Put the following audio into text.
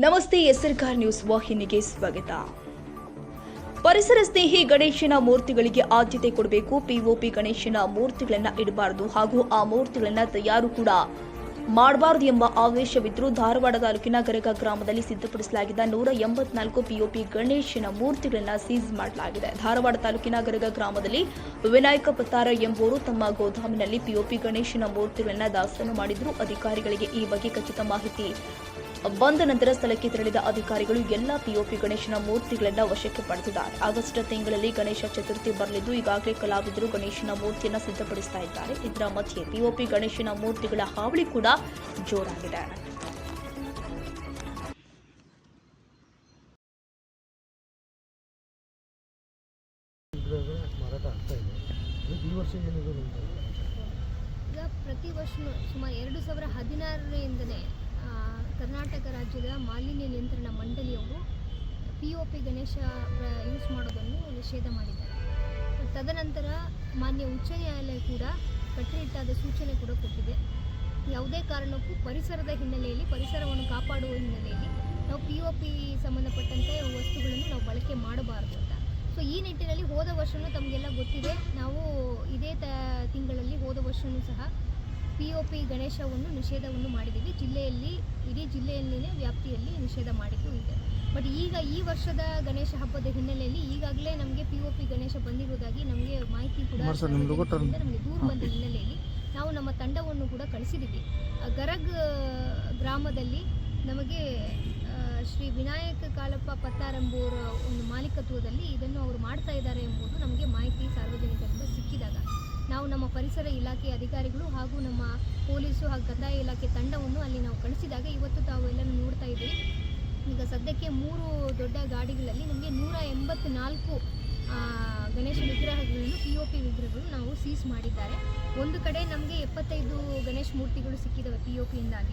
ನಮಸ್ತೆ ಎಸ್ಆರ್ಕಾರ್ ನ್ಯೂಸ್ ವಾಹಿನಿಗೆ ಸ್ವಾಗತ. ಪರಿಸರ ಸ್ನೇಹಿ ಗಣೇಶನ ಮೂರ್ತಿಗಳಿಗೆ ಆದ್ಯತೆ ಕೊಡಬೇಕು. ಪಿಒಪಿ ಗಣೇಶನ ಮೂರ್ತಿಗಳನ್ನ ಇಡಬಾರದು ಹಾಗೂ ಆ ಮೂರ್ತಿಗಳನ್ನ ತಯಾರು ಕೂಡ ಮಾಡಬಾರದು ಎಂಬ ಆವೇಶವಿದ್ದರೂ ಧಾರವಾಡ ತಾಲೂಕಿನ ಗರಗ ಗ್ರಾಮದಲ್ಲಿ ಸಿದ್ಧಪಡಿಸಲಾಗಿದ್ದ ನೂರ ಎಂಬತ್ನಾಲ್ಕು ಪಿಒಪಿ ಗಣೇಶನ ಮೂರ್ತಿಗಳನ್ನು ಸೀಸ್ ಮಾಡಲಾಗಿದೆ. ಧಾರವಾಡ ತಾಲೂಕಿನ ಗರಗ ಗ್ರಾಮದಲ್ಲಿ ವಿನಾಯಕ ಪತ್ತಾರ ಎಂಬುವರು ತಮ್ಮ ಗೋದಾಮಿನಲ್ಲಿ ಪಿಒಪಿ ಗಣೇಶನ ಮೂರ್ತಿಗಳನ್ನು ದಾಸ್ತಾನು ಮಾಡಿದ್ರು. ಅಧಿಕಾರಿಗಳಿಗೆ ಈ ಬಗ್ಗೆ ಖಚಿತ ಮಾಹಿತಿ ಬಂದ ನಂತರ ಸ್ಥಳಕ್ಕೆ ತೆರಳಿದ ಅಧಿಕಾರಿಗಳು ಎಲ್ಲಾ ಪಿಒಪಿ ಗಣೇಶನ ಮೂರ್ತಿಗಳನ್ನ ವಶಕ್ಕೆ ಪಡೆದಿದ್ದಾರೆ. ಆಗಸ್ಟ್ ತಿಂಗಳಲ್ಲಿ ಗಣೇಶ ಚತುರ್ಥಿ ಬರಲಿದ್ದು, ಈಗಾಗಲೇ ಕಲಾವಿದರು ಗಣೇಶನ ಮೂರ್ತಿಯನ್ನು ಸಿದ್ಧಪಡಿಸ್ತಾ ಇದ್ದಾರೆ. ಇದರ ಮಧ್ಯೆ ಪಿಒಪಿ ಗಣೇಶನ ಮೂರ್ತಿಗಳ ಹಾವಳಿ ಕೂಡ ಜೋರಾಗಿದೆ. ಪ್ರತಿ ವರ್ಷ ಸುಮಾರು ಎರಡು ಸಾವಿರ ಹದಿನಾರರಿಂದಲೇ ಕರ್ನಾಟಕ ರಾಜ್ಯದ ಮಾಲಿನ್ಯ ನಿಯಂತ್ರಣ ಮಂಡಳಿಯವರು P O P Ganesha use ಮಾಡೋದನ್ನು ನಿಷೇಧ ಮಾಡಿದ್ದಾರೆ. ತದನಂತರ ಮಾನ್ಯ ಉಚ್ಚ ನ್ಯಾಯಾಲಯ ಕೂಡ ಕಟ್ಟುನಿಟ್ಟಾದ ಸೂಚನೆ ಕೂಡ ಕೊಟ್ಟಿದೆ. ಯಾವುದೇ ಕಾರಣಕ್ಕೂ ಪರಿಸರದ ಹಿನ್ನೆಲೆಯಲ್ಲಿ, ಪರಿಸರವನ್ನು ಕಾಪಾಡುವ ಹಿನ್ನೆಲೆಯಲ್ಲಿ ನಾವು ಪಿ ಒ ಪಿ ಸಂಬಂಧಪಟ್ಟಂತೆ ವಸ್ತುಗಳನ್ನು ನಾವು ಬಳಕೆ ಮಾಡಬಾರದು ಅಂತ. ಸೊ ಈ ನಿಟ್ಟಿನಲ್ಲಿ ಹೋದ ವರ್ಷವೂ ತಮಗೆಲ್ಲ ಗೊತ್ತಿದೆ. ನಾವು ಇದೇ ತ, ತಿಂಗಳಲ್ಲಿ ಹೋದ ವರ್ಷವೂ ಸಹ ಪಿ ಒ ಪಿ ಗಣೇಶವನ್ನು ನಿಷೇಧವನ್ನು ಮಾಡಿದ್ದೀವಿ. ಇಡೀ ಜಿಲ್ಲೆಯಲ್ಲಿನೇ ವ್ಯಾಪ್ತಿಯಲ್ಲಿ ನಿಷೇಧ ಮಾಡಿದ್ದು ಇದೆ. ಬಟ್ ಈಗ ಈ ವರ್ಷದ ಗಣೇಶ ಹಬ್ಬದ ಹಿನ್ನೆಲೆಯಲ್ಲಿ ಈಗಾಗಲೇ ನಮಗೆ ಪಿ ಒ ಪಿ ಗಣೇಶ ಬಂದಿರುವುದಾಗಿ ನಮಗೆ ಮಾಹಿತಿ ಕೂಡ? ನಮಗೆ ದೂರು ಬಂದ ಹಿನ್ನೆಲೆಯಲ್ಲಿ ನಾವು ನಮ್ಮ ತಂಡವನ್ನು ಕೂಡ ಕಳಿಸಿದ್ದೀವಿ ಗರಗ್ ಗ್ರಾಮದಲ್ಲಿ ನಮಗೆ ಶ್ರೀ ವಿನಾಯಕ ಕಾಲಪ್ಪ ಪತ್ತಾರಂಬೂರ ಒಂದು ಮಾಲೀಕತ್ವದಲ್ಲಿ ಇದನ್ನು ಅವರು ಮಾಡ್ತಾ ಇದ್ದಾರೆ ಎಂಬುದು ನಮಗೆ ಮಾಹಿತಿ ಸಾರ್ವಜನಿಕರಿಂದ ಸಿಕ್ಕಿದಾಗ ನಾವು ನಮ್ಮ ಪರಿಸರ ಇಲಾಖೆ ಅಧಿಕಾರಿಗಳು ಹಾಗೂ ನಮ್ಮ ಪೊಲೀಸು ಹಾಗೂ ಕಂದಾಯ ಇಲಾಖೆ ತಂಡವನ್ನು ಅಲ್ಲಿ ನಾವು ಕಳಿಸಿದಾಗ ಇವತ್ತು ತಾವು ಎಲ್ಲರೂ ನೋಡ್ತಾ ಇದ್ದೀರಿ. ಈಗ ಸದ್ಯಕ್ಕೆ ಮೂರು ದೊಡ್ಡ ಗಾಡಿಗಳಲ್ಲಿ ನಮಗೆ ನೂರ ಎಂಬತ್ನಾಲ್ಕು ಗಣೇಶ ವಿಗ್ರಹಗಳನ್ನು ಪಿ ಒ ಪಿ ವಿಗ್ರಹಗಳು ನಾವು ಸೀಸ್ ಮಾಡಿದ್ದಾರೆ. ಒಂದು ಕಡೆ ನಮಗೆ ಎಪ್ಪತ್ತೈದು ಗಣೇಶ ಮೂರ್ತಿಗಳು ಸಿಕ್ಕಿದ್ದಾವೆ ಪಿ ಒ ಪಿಯಿಂದಾಗಿ